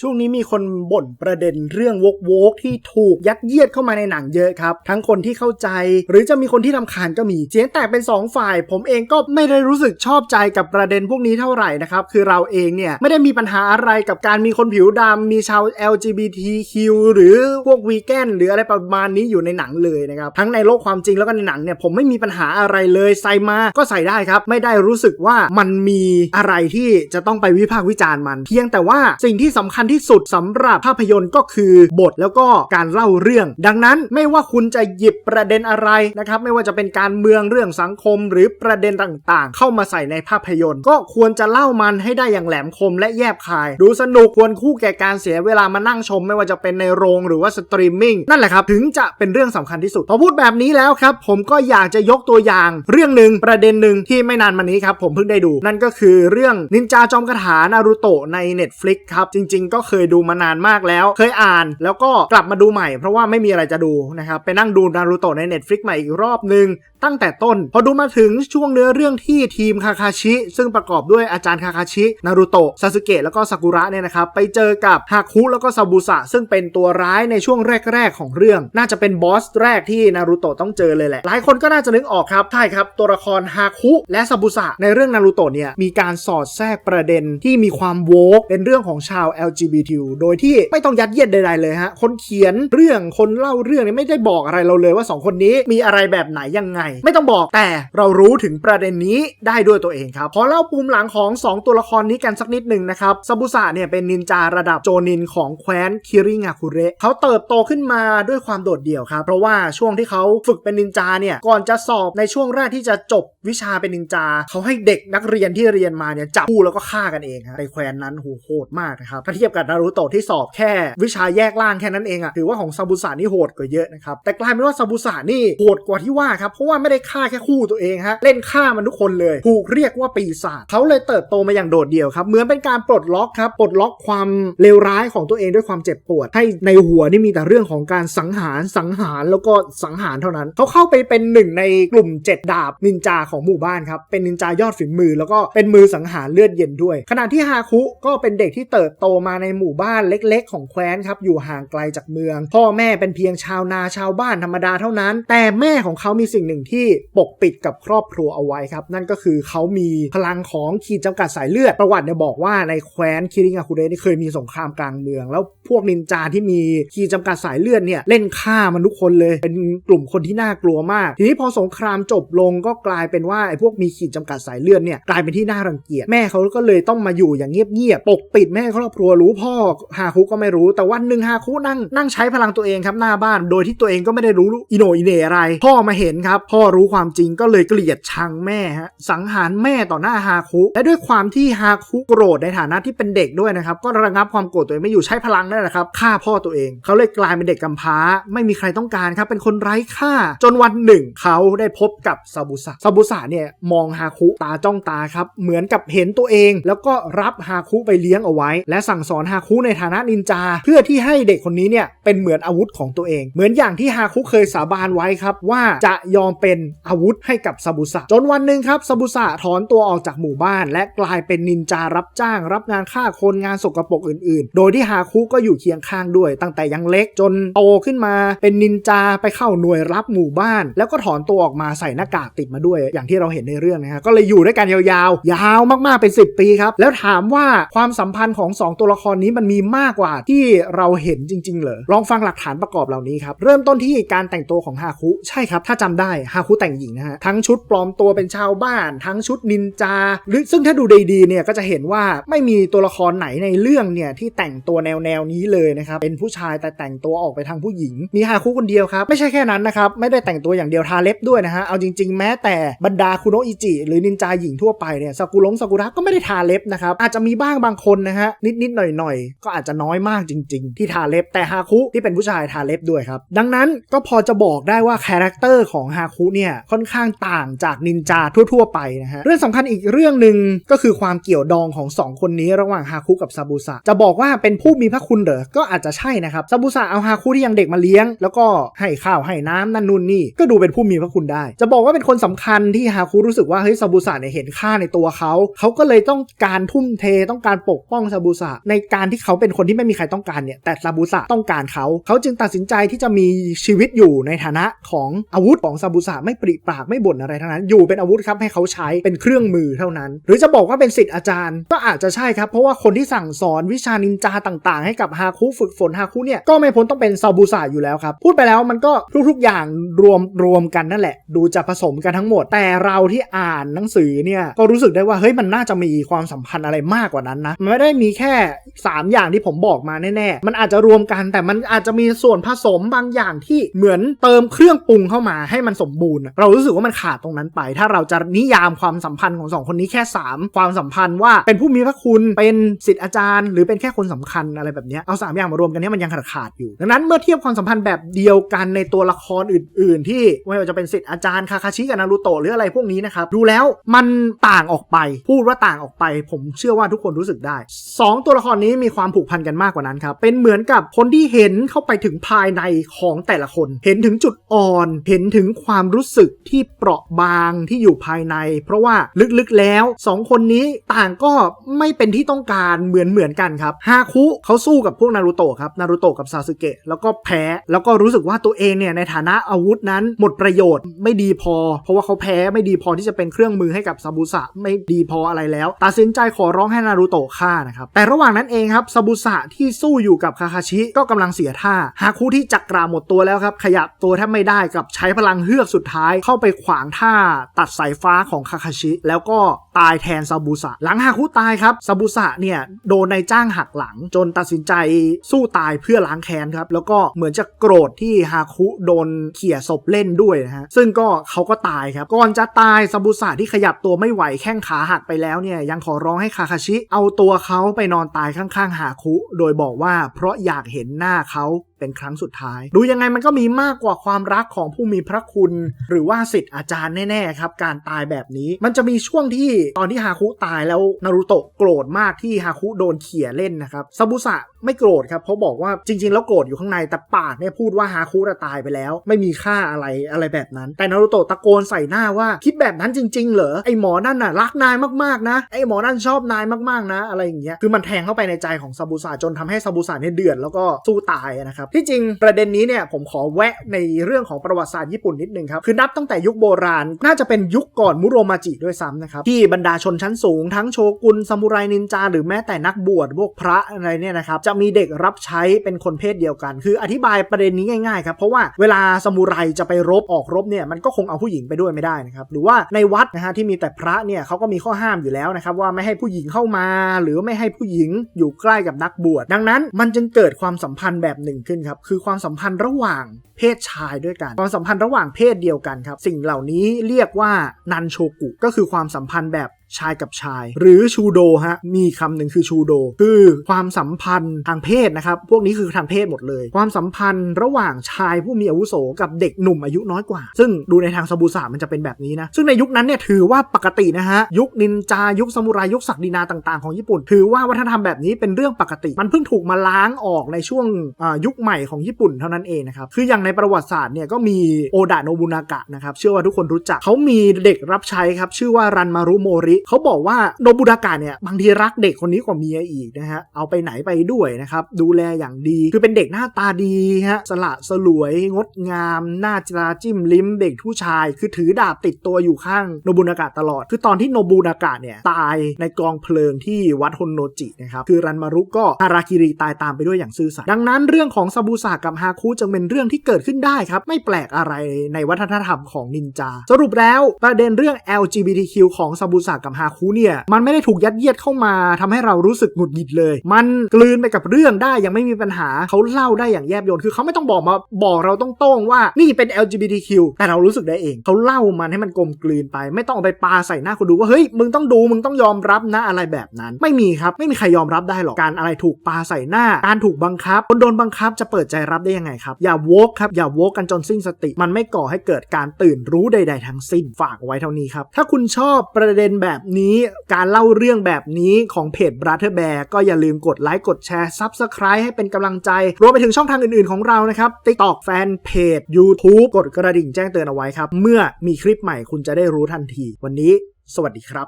ช่วงนี้มีคนบ่นประเด็นเรื่องวกวกที่ถูกยัดเยียดเข้ามาในหนังเยอะครับ ทั้งคนที่เข้าใจ หรือจะมีคนที่รำคาญก็มีเสียงแตกเป็น 2 ฝ่าย ผมเองก็ไม่ได้รู้สึกชอบใจกับประเด็นพวกนี้เท่าไหร่นะครับ คือเราเองเนี่ยไม่ได้มีปัญหาอะไรกับการมีคนผิวดำมีชาว LGBTQ หรือพวกวีแกนหรืออะไรประมาณนี้อยู่ในหนังเลยนะครับทั้งในโลกความจริงแล้วก็ในหนังเนี่ยผมไม่มีปัญหาอะไรเลยใส่มาก็ใส่ได้ครับ ไม่ได้รู้สึกว่ามันมีอะไรที่จะต้องไปวิพากษ์วิจารณ์มัน เพียงแต่ว่าสิ่งที่สำคัญที่สุดสำหรับภาพยนตร์ก็คือบทแล้วก็การเล่าเรื่อง ดังนั้นไม่ว่าคุณจะหยิบประเด็นอะไรนะครับไม่ว่าจะเป็นการเมืองเรื่องสังคม หรือประเด็นต่างๆ เข้ามาใส่ในภาพยนตร์ ก็ควรจะเล่ามันให้ได้อย่างแหลมคมและแยบคาย ดูสนุกควรคู่แก่การเสียเวลามานั่งชม ไม่ว่าจะเป็นในโรงหรือว่าสตรีมมิ่งนั่นแหละครับถึงจะเป็นเรื่องสำคัญที่สุดพอพูดแบบนี้แล้วครับผมก็อยากจะยกตัวอย่าง เรื่องหนึ่งประเด็นหนึ่งที่ไม่นานมานี้ครับผมเพิ่งได้ดู นั่นก็คือเรื่องนินจาจอมคาถานารูโตะใน Netflix ครับจริง ๆก็เคยดูมานานมากแล้ว เคยอ่านแล้วก็กลับมาดูใหม่เพราะว่าไม่มีอะไรจะดูนะครับไปนั่งดูนารูโตะใน Netflix ใหม่อีกรอบหนึ่ง ตั้งแต่ต้น พอดูมาถึงช่วงเนื้อเรื่องที่ทีมคาคาชิ ซึ่งประกอบด้วยอาจารย์คาคาชิ นารูโตะซาสึเกะแล้วก็ซากุระเนี่ยนะครับ ไปเจอกับฮาคุแล้วก็ซาบุสะซึ่งเป็นตัวร้ายในช่วงแรก ๆ ของเรื่อง น่าจะเป็นบอสแรกที่นารูโตะต้องเจอเลยแหละ หลายคนก็น่าจะนึกออกครับใช่ครับตัวละครฮาคุและซาบุสะในเรื่องนารูโตะเนี่ยมีการสอดแทรกประเด็นที่มีความโวกเป็นเรื่องของชาว LGBT โดยที่ไม่ต้องยัดเยียดใดๆเลยฮะคนเขียนเรื่องคนเล่าเรื่องเนี่ยไม่ได้บอกอะไรเราเลยว่า 2 คนนี้มีอะไรแบบไหนยังไงไม่ต้องบอกแต่เรารู้ถึงประเด็นนี้ได้ด้วยตัวเองครับขอเล่าปูมหลังของ 2 ตัวละครนี้กันสักนิดหนึ่งนะครับซาบุสะเนี่ยเป็นนินจาระดับโจนินของแคว้นคิริงาคุเระเขาเติบโตขึ้นมาด้วยความโดดเดี่ยวครับ เพราะว่าช่วงที่เขาฝึกเป็นนินจาเนี่ยก่อนจะสอบในช่วงแรกที่จะจบวิชาเป็นนินจาเขาให้เด็กนักเรียนที่เรียนมาเนี่ยจับคู่แล้วก็ฆ่ากันเองครับในแคว้นนั้นโหโหดมากนะครับถ้าเทียบกับนารูโตะที่สอบแค่วิชาแยกล่างแค่นั้นเองอะถือว่าของซาบุสะนี่โหดกว่าเยอะนะครับแต่กลายเป็นว่าซาบุสะนี่โหดกว่าที่ว่าครับเพราะว่าไม่ได้ฆ่าแค่คู่ตัวเองฮะ เล่นฆ่ามันทุกคนเลย ถูกเรียกว่าปีศาจเขาเลยเติบโตมาอย่างโดดเดี่ยวครับ เหมือนเป็นการปลดล็อกครับ ปลดล็อกความเลวร้ายของตัวเองด้วยความเจ็บปวด ให้ในหัวนี่มีแต่เรื่องของการสังหารสังหารแล้วก็สังหารเท่านั้น เขาเข้าไปเป็นหนึ่งในกลุ่ม 7 ดาบนินจาของหมู่บ้านครับ เป็นนินจายอดฝีมือ แล้วก็เป็นมือสังหารเลือดเย็นด้วย ขณะที่ฮาคุก็เป็นเด็กที่เติบโตมาในหมู่บ้านเล็ก ๆ ของแคว้นครับ อยู่ห่างไกลจากเมือง พ่อแม่เป็นเพียงชาวนาชาวบ้านธรรมดาเท่านั้น แต่แม่ของเขามีสิ่งหนึ่งที่ปกปิดกับครอบครัวเอาไว้ครับนั่นก็คือเขามีพลังของขีดจำกัดสายเลือดประวัติเนี่ยบอกว่าในแคว้นคิริงาคุเรนี่เคยมีสงครามกลางเมือง แล้วพวกนินจาที่มีขีดจำกัดสายเลือดเนี่ยเล่นฆ่ามันทุกคนเลย เป็นกลุ่มคนที่น่ากลัวมาก ทีนี้พอสงครามจบลงก็กลายเป็นว่าไอ้พวกมีขีดจำกัดสายเลือดเนี่ยกลายเป็นที่น่ารังเกียจแม่เขาก็เลยต้องมาอยู่อย่างเงียบๆปกปิดแม่ครอบครัวรู้พ่อฮาคุก็ไม่รู้ แต่วันหนึ่งฮาคุนั่งนั่งใช้พลังตัวเองครับหน้าบ้าน โดยที่ตัวเองก็ไม่ได้รู้อิโนอิเนอะไร พ่อมาเห็นครับพพ่อรู้ความจริงก็เลยเกลียดชังแม่ฮะสังหารแม่ต่อหน้าฮาคุ และด้วยความที่ฮาคุโกรธในฐานะที่เป็นเด็กด้วยนะครับ ก็ระงับความโกรธตัวเองไม่อยู่ใช้พลังนั่นแหละครับฆ่าพ่อตัวเอง เขาเลยกลายเป็นเด็กกำพร้า ไม่มีใครต้องการครับเป็นคนไร้ค่า จนวันหนึ่ง เขาได้พบกับซาบุสะซาบุสะเนี่ยมองฮาคุตาจ้องตาครับเหมือนกับเห็นตัวเอง แล้วก็รับฮาคุไปเลี้ยงเอาไว้ และสั่งสอนฮาคุในฐานะนินจา เพื่อที่ให้เด็กคนนี้เนี่ยเป็นเหมือนอาวุธของตัวเอง เหมือนอย่างที่ฮาคุเคยสาบานไว้ครับว่าจะยอมเป็นอาวุธให้กับซาบุสะจนวันหนึ่งครับซาบุสะถอนตัวออกจากหมู่บ้าน และกลายเป็นนินจารับจ้าง รับงานฆ่าคนงานสกปรกอื่นๆ โดยที่ฮาคุก็อยู่เคียงข้างด้วย ตั้งแต่ยังเล็กจนโตขึ้นมา เป็นนินจาไปเข้าหน่วยรับหมู่บ้าน แล้วก็ถอนตัวออกมาใส่หน้ากากติดมาด้วย อย่างที่เราเห็นในเรื่องนะฮะก็เลยอยู่ด้วยกันยาวๆ ยาวมากๆเป็น 10 ปีครับแล้วถามว่าความสัมพันธ์ของ 2 ตัวละครนี้มันมีมากกว่าที่เราเห็นจริงๆเหรอลองฟังหลักฐานประกอบเหล่านี้ครับเริ่มต้นที่การแต่งตัวของฮาคุใช่ครับ ถ้าจำได้ฮฮาคุแต่งหญิงนะฮะทั้งชุดปลอมตัวเป็นชาวบ้าน ทั้งชุดนินจาหรือซึ่งถ้าดูดีๆเนี่ยก็จะเห็นว่าไม่มีตัวละครไหนในเรื่องเนี่ยที่แต่งตัวแนวแนวๆนี้เลยนะครับเป็นผู้ชายแต่แต่งตัวออกไปทางผู้หญิง มีฮาคุคนเดียวครับไม่ใช่แค่นั้นนะครับไม่ได้แต่งตัวอย่างเดียวทาเล็บด้วยนะฮะเอาจริง ๆ แม้แต่บรรดาคุโนอิจิหรือนินจาหญิงทั่วไปเนี่ยซากุรงซากุระก็ไม่ได้ทาเล็บนะครับอาจจะมีบ้างบางคนนะฮะนิดๆหน่อยๆก็อาจจะน้อยมากจริง ๆ ที่ทาเล็บแต่ฮาคุที่เป็นผู้ชายทาเล็บด้วยครับดังนั้นก็พอจะบอกได้ว่าคาแรคเตอร์ของฮาคุคุเนี่ยค่อนข้างต่างจากนินจาทั่ว ๆ ไปนะฮะเรื่องสำคัญอีกเรื่องหนึ่งก็คือความเกี่ยวดองของสองคนนี้ระหว่างฮาคุกับซาบุสะจะบอกว่าเป็นผู้มีพระคุณเหรอก็อาจจะใช่นะครับซาบุสะเอาฮาคุที่ยังเด็กมาเลี้ยง แล้วก็ให้ข้าวให้น้ำนั่นนู่นนี่ก็ดูเป็นผู้มีพระคุณได้ จะบอกว่าเป็นคนสำคัญที่ฮาคุรู้สึกว่าเฮ้ยซาบุสะเนี่ยเห็นค่าในตัวเขาเขาก็เลยต้องการทุ่มเทต้องการปกป้องซาบุสะในการที่เขาเป็นคนที่ไม่มีใครต้องการเนี่ยแต่ซาบุสะต้องการเขาเขาจึงตัดสินใจที่จะมีชีวิตอยู่ในฐานะของอาวุธของซาบุสะไม่ปริปากไม่บ่นอะไรทั้งนั้น อยู่เป็นอาวุธครับให้เขาใช้เป็นเครื่องมือเท่านั้น หรือจะบอกว่าเป็นสิทธิ์อาจารย์ ก็อาจจะใช่ครับ เพราะว่าคนที่สั่งสอนวิชานินจาต่างๆ ให้กับฮาคุฝึกฝนฮาคุเนี่ยก็ไม่พ้นต้องเป็นซาบุสะอยู่แล้วครับ พูดไปแล้วมันก็ทุกๆอย่างรวมรวมกันนั่นแหละ ดูจะผสมกันทั้งหมด แต่เราที่อ่านหนังสือเนี่ยก็รู้สึกได้ว่าเฮ้ยมันน่าจะมีความสัมพันธ์อะไรมากกว่านั้นนะมันไม่ได้มีแค่ 3 อย่างที่ผมบอกมาแน่ๆมันอาจจะรวมกันแต่มันอาจจะมีส่วนผสมบางอย่างที่เหมือนเติมเครื่องปรุงเข้ามาให้มันสมบูรณ์เรารู้สึกว่ามันขาดตรงนั้นไป ถ้าเราจะนิยามความสัมพันธ์ของสองคนนี้แค่ 3 ความสัมพันธ์ว่าเป็นผู้มีพระคุณเป็นสิทธิ์อาจารย์ หรือเป็นแค่คนสำคัญอะไรแบบนี้เอาสามอย่างมารวมกันนี้ยมันยังขาดขาดอยู่ ดังนั้นเมื่อเทียบความสัมพันธ์แบบเดียวกันในตัวละครอื่น ๆ ที่ไม่ว่าจะเป็นสิทธิ์อาจารย์คาคาชิกับนารูโตะหรืออะไรพวกนี้นะครับดูแล้วมันต่างออกไป พูดว่าต่างออกไป ผมเชื่อว่าทุกคนรู้สึกได้สองตัวละครนี้มีความผูกพันกันมากกว่านั้นครับเป็นเหมือนกับคนที่เห็นเข้าไปถึงภายในของแต่ละคน เห็นถึงจุดอ่อน เห็นถึงความรู้สึกที่เปราะบางที่อยู่ภายใน เพราะว่าลึกๆแล้วสองคนนี้ต่างก็ไม่เป็นที่ต้องการเหมือนเหมือนกันครับฮาคุเขาสู้กับพวกนารูโตะครับนารูโตะกับซาสึเกะแล้วก็แพ้แล้วก็รู้สึกว่าตัวเองเนี่ยในฐานะอาวุธนั้นหมดประโยชน์ไม่ดีพอ เพราะว่าเขาแพ้ไม่ดีพอที่จะเป็นเครื่องมือให้กับซาบุสะไม่ดีพออะไรแล้วตัดสินใจขอร้องให้นารูโตะฆ่านะครับแต่ระหว่างนั้นเองครับซาบุสะที่สู้อยู่กับคาคาชิก็กำลังเสียท่าฮาคุที่จักราหมดตัวแล้วครับขยับตัวแทบไม่ได้กับใช้พลังเฮือกสุดท้ายเข้าไปขวางท่าตัดสายฟ้าของคาคาชิ แล้วก็ตายแทนซาบุสะ หลังฮาคุตายครับซาบุสะเนี่ยโดนนายจ้างหักหลัง จนตัดสินใจสู้ตายเพื่อล้างแค้นครับ แล้วก็เหมือนจะโกรธที่ฮาคุโดนเขี่ยศพเล่นด้วยนะฮะ ซึ่งก็เขาก็ตายครับ ก่อนจะตายซาบุสะที่ขยับตัวไม่ไหวแข้งขาหักไปแล้วเนี่ยยังขอร้องให้คาคาชิ เอาตัวเขาไปนอนตายข้างๆฮาคุ โดยบอกว่าเพราะอยากเห็นหน้าเขา เป็นครั้งสุดท้าย ดูยังไงมันก็มีมากกว่าความรักของผู้มีพระคุณ หรือว่าสิทธิ์อาจารย์แน่ๆครับ การตายแบบนี้มันจะมีช่วงที่ตอนที่ฮาคุตายแล้วนารูโตะโกรธมากที่ฮาคุโดนเขี่ยเล่นนะครับซาบุสะไม่โกรธครับเพราะบอกว่าจริง ๆ แล้วโกรธอยู่ข้างในแต่ปากเนี่ยพูดว่าฮาคุจะตายไปแล้ว ไม่มีค่าอะไรอะไรแบบนั้น แต่นารูโตะตะโกนใส่หน้าว่าคิดแบบนั้นจริง ๆ เหรอไอหมอนั่นน่ะรักนายมากๆนะไอหมอนั่นชอบนายมากๆนะ อะไรอย่างเงี้ยคือมันแทงเข้าไปในใจของซาบุสะจนทำให้ซาบุสะเนี่ยเดือดแล้วก็สู้ตายนะครับที่จริงประเด็นนี้เนี่ยผมขอแวะในเรื่องของประวัติศาสตร์ญี่ปุ่นนิดนึงครับ คือนับตั้งแต่ยุคโบราณ น่าจะเป็นยุคก่อนมุโรมาจิด้วยซ้ำนะครับ ที่บรรดาชนชั้นสูงทั้งโชกุนซามูไรนินจา หรือแม้แต่นักบวชพวกพระอะไรเนี่ยนะครับ จะมีเด็กรับใช้เป็นคนเพศเดียวกัน คืออธิบายประเด็นนี้ง่ายๆครับ เพราะว่าเวลาซามูไรจะไปรบออกรบเนี่ยมันก็คงเอาผู้หญิงไปด้วยไม่ได้นะครับ หรือว่าในวัดนะฮะที่มีแต่พระเนี่ยเขาก็มีข้อห้ามอยู่แล้วนะครับว่าไม่ให้ผู้หญิงเข้ามา หรือไม่ให้ผู้หญิงอยู่ใกล้กับนักบวชดังนั้นมันจึงเกิดความสัมพันธ์แบบหนึ่งขึ้นครับ คือความสัมพันธ์ระหว่างเพศชายด้วยกัน ความสัมพันธ์ระหว่างเพศเดียวกันครับ สิ่งเหล่านี้เรียกว่านันโชกุ ก็คือความสัมพันธ์แบบ ชายกับชาย หรือชูโดฮะมีคำหนึ่งคือชูโด คือความสัมพันธ์ทางเพศนะครับ พวกนี้คือทางเพศหมดเลย ความสัมพันธ์ระหว่างชายผู้มีอาวุโสกับเด็กหนุ่มอายุน้อยกว่า ซึ่งดูในทางซาบูสะมันจะเป็นแบบนี้นะ ซึ่งในยุคนั้นเนี่ยถือว่าปกตินะฮะ ยุคนินจา ยุคซามูไร ยุคศักดินาต่าง ๆ ของญี่ปุ่น ถือว่าวัฒนธรรมแบบนี้เป็นเรื่องปกติ มันเพิ่งถูกมาล้างออกในช่วงยุคใหม่ของญี่ปุ่นเท่านั้นเองนะครับ คืออย่างในประวัติศาสตร์เนี่ยก็มีโอดะโนบุนากะนะครับ เชื่อว่าทุกคนรู้จัก เขามีเด็กรับใช้ครับ ชื่อว่ารันมารุโมริเขาบอกว่าโนบุนากะเนี่ยบางทีรักเด็กคนนี้กว่าเมียอีกนะฮะเอาไปไหนไปด้วยนะครับดูแลอย่างดีคือเป็นเด็กหน้าตาดีฮะสละสลวยงดงาม หน้าจราจิ้มลิ้มเด็กผู้ชาย คือถือดาบติดตัวอยู่ข้างโนบุนากะตลอด คือตอนที่โนบุนากะเนี่ยตายในกองเพลิงที่วัดฮอนโนจินะครับคือรันมารุก็ฮาราคิริตายตามไปด้วยอย่างซื่อสัตย์ดังนั้นเรื่องของซาบุสะกับฮาคุจึงเป็นเรื่องที่เกิดขึ้นได้ครับไม่แปลกอะไรในวัฒนธรรมของนินจา สรุปแล้วประเด็นเรื่อง LGBTQ ของซาบุสะกับฮาคุเนี่ย มันไม่ได้ถูกยัดเยียดเข้ามาทำให้เรารู้สึกหงุดหงิดเลย มันกลืนไปกับเรื่องได้ยังไม่มีปัญหาเขาเล่าได้อย่างแยบยลคือเขาไม่ต้องบอกมาบอกเราต้องต้งว่านี่เป็น LGBTQ แต่เรารู้สึกได้เองเขาเล่ามันให้มันกลมกลืนไป ไม่ต้องเอาไปปาใส่หน้าคนดูว่าเฮ้ยมึงต้องดูมึงต้องยอมรับนะอะไรแบบนั้น ไม่มีครับไม่มีใครยอมรับได้หรอกการอะไรถูกปาใส่หน้า การถูกบังคับคนโดนบังคับจะเปิดใจรับได้ยังไงครับ อย่าโวกครับอย่าโวกกันจนสิ้นสติ มันไม่ก่อให้เกิดการตื่นรู้ใด ๆ ทั้งสิ้นฝากเอาไว้เท่านี้ครับถ้าคุณชอบประเด็นแบบนี้การเล่าเรื่องแบบนี้ของเพจ Brother Bear ก็อย่าลืมกดไลค์กดแชร์ Subscribe ให้เป็นกำลังใจ รวมไปถึงช่องทางอื่นๆของเรานะครับ TikTok แฟนเพจ YouTube กดกระดิ่งแจ้งเตือนเอาไว้ครับ เมื่อมีคลิปใหม่คุณจะได้รู้ทันที วันนี้ สวัสดีครับ